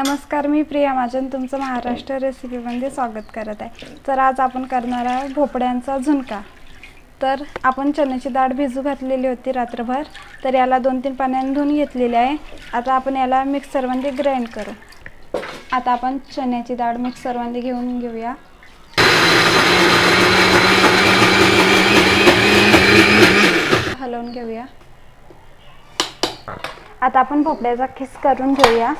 नमस्कार मी प्रिया महाजन तुमचं महाराष्ट्र रेसिपीमध्ये स्वागत करत आहे. तर आज आपण करणार आहे भोपळ्यांचा झुणका. तर आपण चण्याची डाळ भिजू घातलेली होती रात्रभर तर याला दोन तीन पाण्याने धुवून घेतलेली आहे. आता आपण याला मिक्सरमध्ये ग्राइंड करू. आता आपण चण्याची डाळ मिक्सरमध्ये घेऊन घेऊया. हलवून घेऊया. आता आपण भोपळ्याचा खिस करून घेऊया.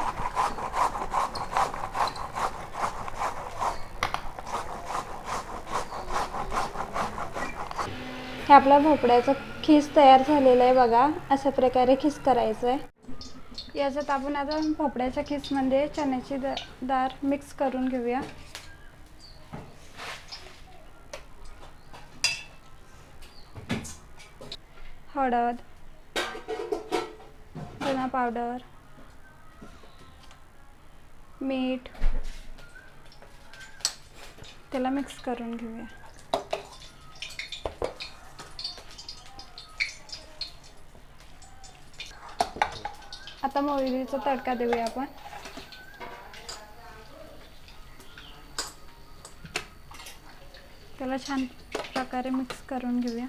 हे आपल्या भोपळ्याचं खीस तयार झालेलं आहे बघा. अशा प्रकारे खीस करायचं आहे याच्यात आपण आता भोपळ्याच्या खीसमध्ये चण्याची द डाळ मिक्स करून घेऊया. हळद धना पावडर मीठ त्याला मिक्स करून घेऊया. आता मोहरीचा तडका देऊया आपण. त्याला छान प्रकारे मिक्स करून घेऊया.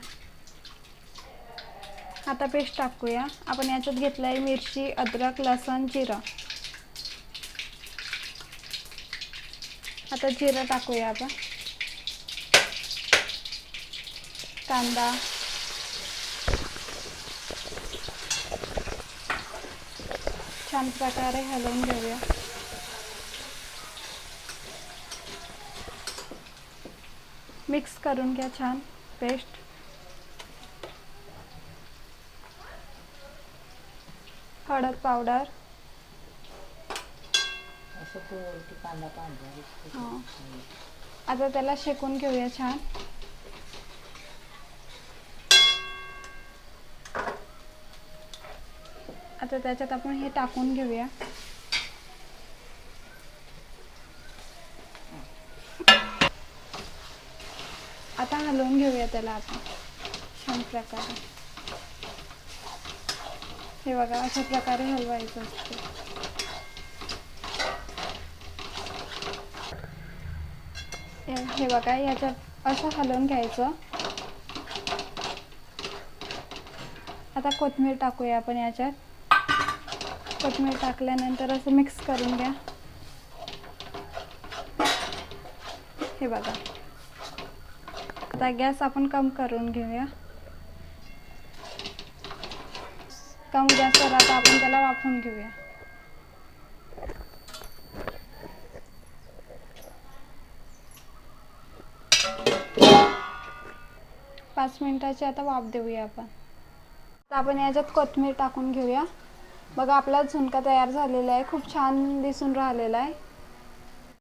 आता पेस्ट टाकूया. आपण याच्यात घेतलं आहे मिरची अद्रक लसण जिरं. आता जिरं टाकूया आपण. कांदा. छान प्रकारे हलवून घेऊया. मिक्स करून घ्या छान पेस्ट. हळद पावडर. हां. आता त्याला शेकून घेऊया छान. आता त्याच्यात आपण हे टाकून घेऊया. आता हलवून घेऊया त्याला आपण. छान प्रकारे. हे बघा अशा प्रकारे हलवायचं असतं. हे बघा याच्यात असं हलवून घ्यायचं. आता कोथिंबीर टाकूया आपण याच्यात. कोथमीर टाकल्यानंतर असं मिक्स करून घ्या. हे बघा. आता गॅस आपण कम करून घेऊया. कम गॅसवर आता आपण त्याला वाफवून घेऊया. पाच मिनिटाची आता वाफ देऊया आपण. आपण याच्यात कोथमीर टाकून घेऊया. बघा आपला झुणका तयार झालेला आहे. खूप छान दिसून राहिलेला आहे.